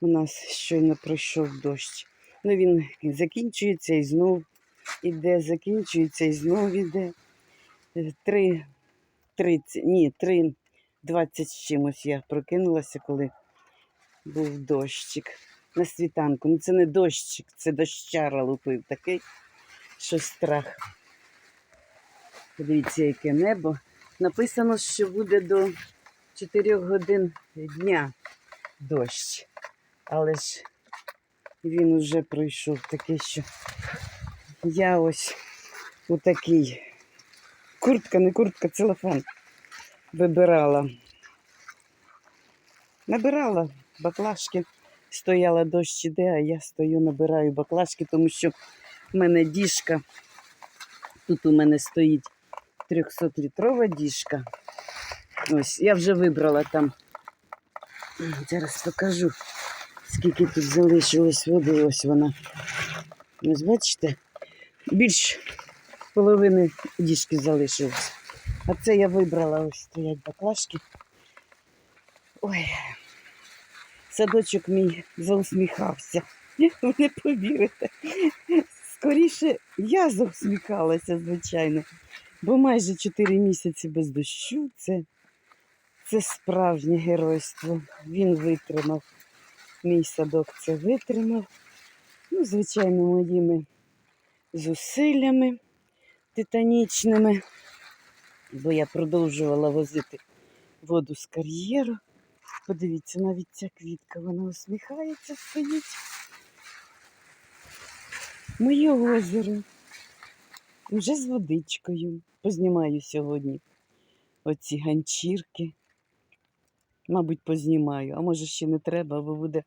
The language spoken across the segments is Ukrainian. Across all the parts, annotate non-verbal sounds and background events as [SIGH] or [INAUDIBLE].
У нас щойно пройшов дощ. Ну він закінчується і знов іде, закінчується і знов іде. Е, Три, тридцять, ні, три, двадцять з чимось я прокинулася, коли був дощик на світанку. Ну це не дощик, це дощара лупив такий, що страх. Подивіться, яке небо. Написано, що буде до 4 годин дня дощ. Але ж він уже пройшов такий, що я ось у такий куртка, не куртка, целофан вибирала. Набирала баклажки, стояла дощ іде, а я стою, набираю баклажки, тому що в мене діжка. Тут у мене стоїть 300-літрова діжка. Ось, я вже вибрала там. Зараз покажу, скільки тут залишилось води. Ось вона. Ось бачите, більш половини діжки залишилось. А це я вибрала, ось стоять баклажки. Ой, садочок мій заусміхався. Ви не повірите. Скоріше я заусміхалася, звичайно. Бо майже 4 місяці без дощу це, це справжнє геройство. Він витримав. Мій садок це витримав. Ну, звичайно, моїми зусиллями титанічними. Бо я продовжувала возити воду з кар'єру. Подивіться, навіть ця квітка, вона усміхається, стоїть. Моє озеро. Вже з водичкою. Познімаю сьогодні оці ганчірки. Мабуть, познімаю, а може ще не треба, бо буде,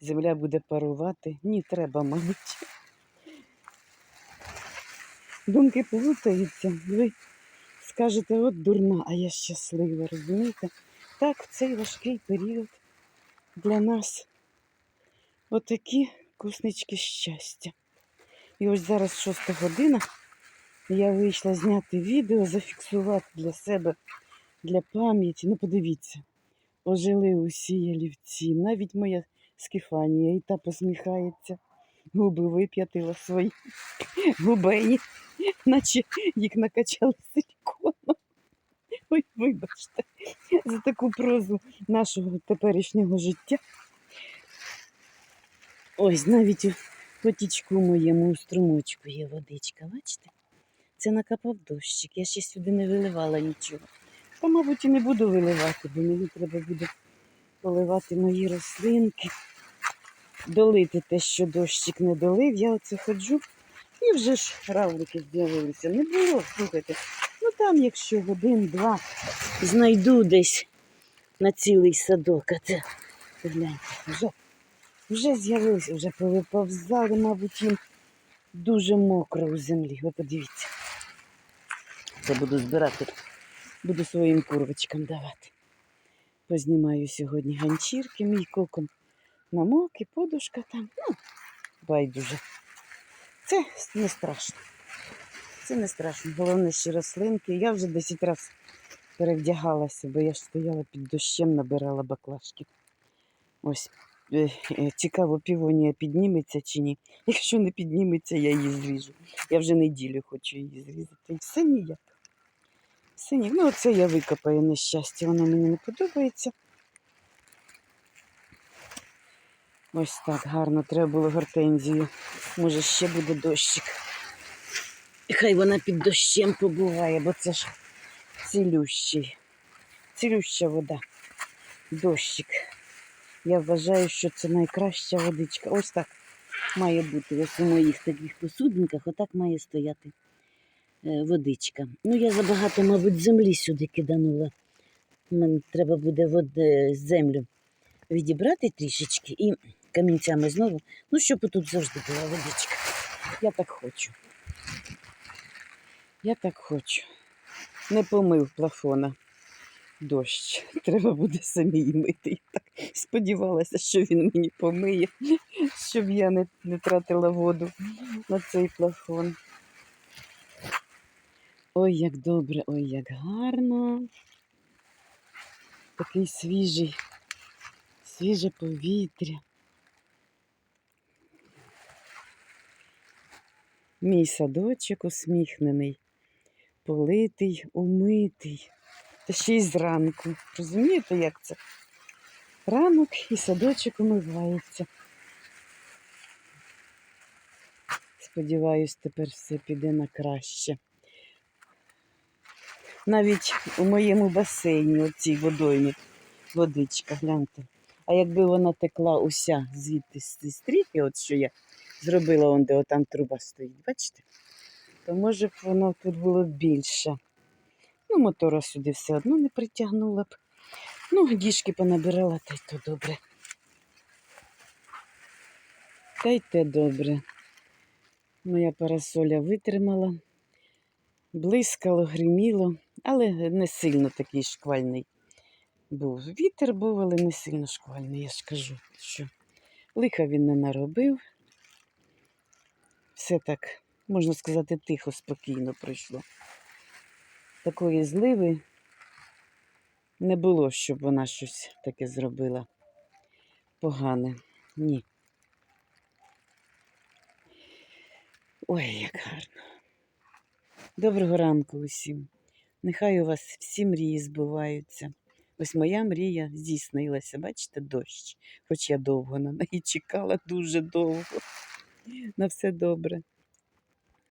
земля буде парувати. Ні, треба, мабуть. Думки плутаються. Ви скажете, от дурна, а я щаслива, розумієте? Так, в цей важкий період для нас отакі куснички щастя. І ось зараз шоста година. Я вийшла зняти відео, зафіксувати для себе, для пам'яті. Ну, подивіться, ожили усі ялівці, навіть моя Скіфанія, і та посміхається. Губи вип'ятила свої [LAUGHS] губені, наче їх накачали силіконом. Ой, вибачте, за таку прозу нашого теперішнього життя. Ось навіть у потічку моєму у струмочку є водичка, бачите? Це накапав дощик. Я ще сюди не виливала нічого. Та, мабуть, і не буду виливати, бо мені треба буде поливати мої рослинки, долити те, що дощик не долив. Я оце ходжу і вже ж равлики з'явилися. Не було, слухайте. Ну там, якщо годин-два знайду десь на цілий садок, а це гляньте, вже, вже з'явилися, вже повиповзали, мабуть, їм дуже мокро у землі. Ви подивіться. Це буду збирати, буду своїм курвочкам давати. Познімаю сьогодні ганчірки, мій кокон намок і подушка там. Ну, байдуже. Це не страшно. Це не страшно. Головне, що рослинки. Я вже 10 разів перевдягалася, бо я ж стояла під дощем, набирала баклажки. Ось е, е, цікаво, півонія підніметься чи ні. Якщо не підніметься, я її зріжу. Я вже неділю хочу її зрізати. Все ніяк. Все. Ну, оце я викопаю нещастя, воно мені не подобається. Ось так гарно треба було гортензію. Може, ще буде дощик. І Хай вона під дощем побуває, бо це ж цілющий. Цілюща вода. Дощик. Я вважаю, що це найкраща водичка. Ось так має бути. Ось у моїх таких посудинках, отак має стояти водичка. Ну, я забагато, мабуть, землі сюди киданула. Мені треба буде вод... е, землю відібрати трішечки і камінцями знову. Ну, щоб тут завжди була водичка. Я так хочу. Я так хочу. Не помив плафона. Дощ. [LAUGHS] Треба буде самій мити. Я так сподівалася, що він мені помиє, [LAUGHS] щоб я не, не тратила воду на цей плафон. Ой, як добре, ой, як гарно. Такий свіжий, свіже повітря. Мій садочок усміхнений, политий, умитий. Та ще й зранку. Розумієте, як це? Ранок і садочок умивається. Сподіваюсь, тепер все піде на краще. Навіть у моєму басейні, оцій водоймі, водичка, гляньте. А якби вона текла уся звідти з цієї стріхи, от що я зробила, он, де отам труба стоїть, бачите? То може б воно тут було більше. Ну, мотора сюди все одно не притягнула б. Ну, діжки понабирала, та й то добре. Та й те добре. Моя парасоля витримала, блискало, гриміло, але не сильно такий шквальний був. Вітер був, але не сильно шквальний, я ж кажу, що лиха він не наробив. Все так, можна сказати, тихо, спокійно пройшло. Такої зливи не було, щоб вона щось таке зробила погане. Ні. Ой, як гарно. Доброго ранку усім. Нехай у вас всі мрії збуваються. Ось моя мрія здійснилася, бачите, дощ. Хоч я довго на неї чекала, дуже довго. На все добре.